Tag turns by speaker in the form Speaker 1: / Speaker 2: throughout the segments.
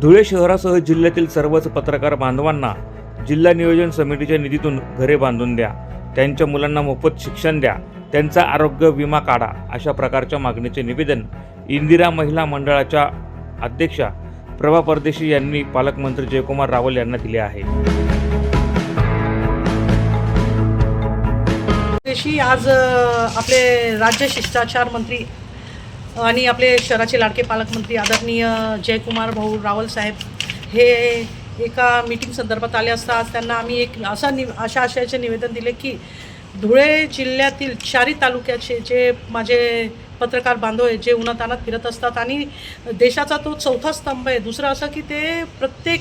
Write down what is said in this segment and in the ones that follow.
Speaker 1: धुळे शहरासह जिल्ह्यातील सर्वच पत्रकार बांधवांना जिल्हा नियोजन समितीच्या निधीतून घरे बांधून द्या. त्यांच्या मुलांना मोफत शिक्षण द्या. त्यांचा आरोग्य विमा काढा अशा प्रकारच्या मागणीचे निवेदन इंदिरा महिला मंडळाच्या अध्यक्षा प्रभा परदेशी यांनी पालकमंत्री जयकुमार रावल यांना दिले आहे.
Speaker 2: आज आपले राज्य शिष्टाचार मंत्री आणि आपले शहराचे लाडके पालकमंत्री आदरणीय जयकुमार भाऊ रावल साहेब हे एका मीटिंग संदर्भात आले असता आज त्यांना आम्ही एक असा नि अशा आशयाचे निवेदन दिले की धुळे जिल्ह्यातील चारी तालुक्याचे जे माझे पत्रकार बांधव आहेत जे उन्हातानात फिरत असतात आणि देशाचा तो चौथा स्तंभ आहे. दुसरं असं की ते प्रत्येक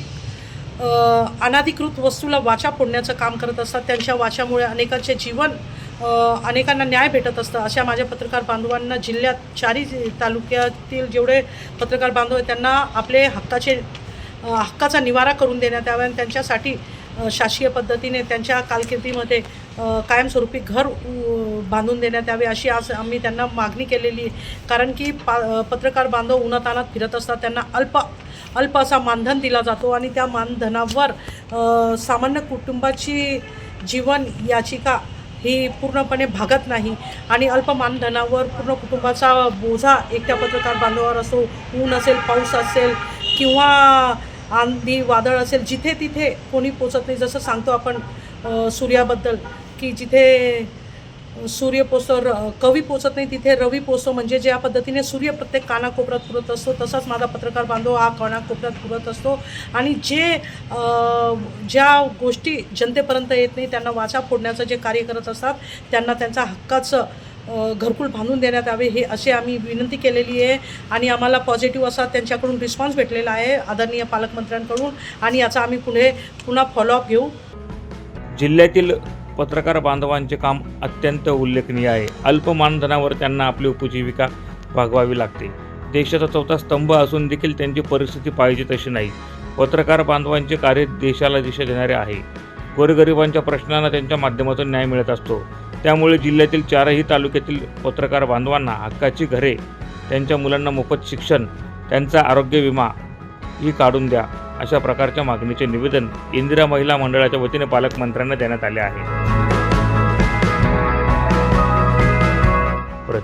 Speaker 2: अनाधिकृत वस्तूला वाचा फोडण्याचं काम करत असतात. त्यांच्या वाचामुळे अनेकांचे जीवन अनेकांना न्याय भेटत असतं. अशा माझ्या पत्रकार बांधवांना जिल्ह्यात चारी तालुक्यातील जेवढे पत्रकार बांधव आहेत त्यांना आपले हक्काचे हक्काचा निवारा करून देण्यात यावा आणि त्यांच्यासाठी शासकीय पद्धतीने त्यांच्या कालकिर्दीमध्ये कायमस्वरूपी घर उ, बांधून देण्यात यावे अशी आज आम्ही त्यांना मागणी केलेली आहे. कारण की पा पत्रकार बांधव उन्हातानात फिरत असतात त्यांना अल्प अल्प असा मानधन दिला जातो आणि त्या मानधनावर सामान्य कुटुंबाची जीवन याचिका ही पूर्णपणे भागत नाही. आणि अल्प मानधनावर पूर्ण कुटुंबाचा बोझा एकट्या पत्रकार बांधवावर असो ऊन असेल पाऊस असेल किंवा आंधी वादळ असेल जिथे तिथे कोणी पोचत नाही. जसं सांगतो आपण सूर्याबद्दल की जिथे सूर्य पोचतो र कवी पोचत नाही तिथे रवी पोचतो म्हणजे ज्या पद्धतीने सूर्य प्रत्येक कानाकोपऱ्यात पुरत असतो तसाच माझा पत्रकार बांधव हा कानाकोपऱ्यात पुरत असतो. आणि जे ज्या गोष्टी जनतेपर्यंत येत नाही त्यांना वाचा फोडण्याचं जे कार्य करत असतात त्यांना त्यांचा हक्काचं घरकुल बांधून देण्यात यावे हे असे आम्ही विनंती केलेली आहे. आणि आम्हाला पॉझिटिव्ह असा त्यांच्याकडून रिस्पॉन्स भेटलेला आहे आदरणीय पालकमंत्र्यांकडून. आणि याचा आम्ही पुढे पुन्हा फॉलोअप घेऊ.
Speaker 1: जिल्ह्यातील पत्रकार बांधवांचे काम अत्यंत उल्लेखनीय आहे. अल्प मानधनावर त्यांना आपली उपजीविका भागवावी लागते. देशाचा चौथा स्तंभ असून देखील त्यांची परिस्थिती पाहिजे तशी नाही. पत्रकार बांधवांचे कार्य देशाला दिशा देणारे आहे. गोरगरिबांच्या प्रश्नांना त्यांच्या माध्यमातून न्याय मिळत असतो. त्यामुळे जिल्ह्यातील चारही तालुक्यातील पत्रकार बांधवांना हक्काची घरे त्यांच्या मुलांना मोफत शिक्षण त्यांचा आरोग्य विमा ही काढून द्या अशा प्रकारच्या मागणीचे निवेदन इंदिरा महिला मंडळाच्या वतीने पालकमंत्र्यांना देण्यात आले आहे.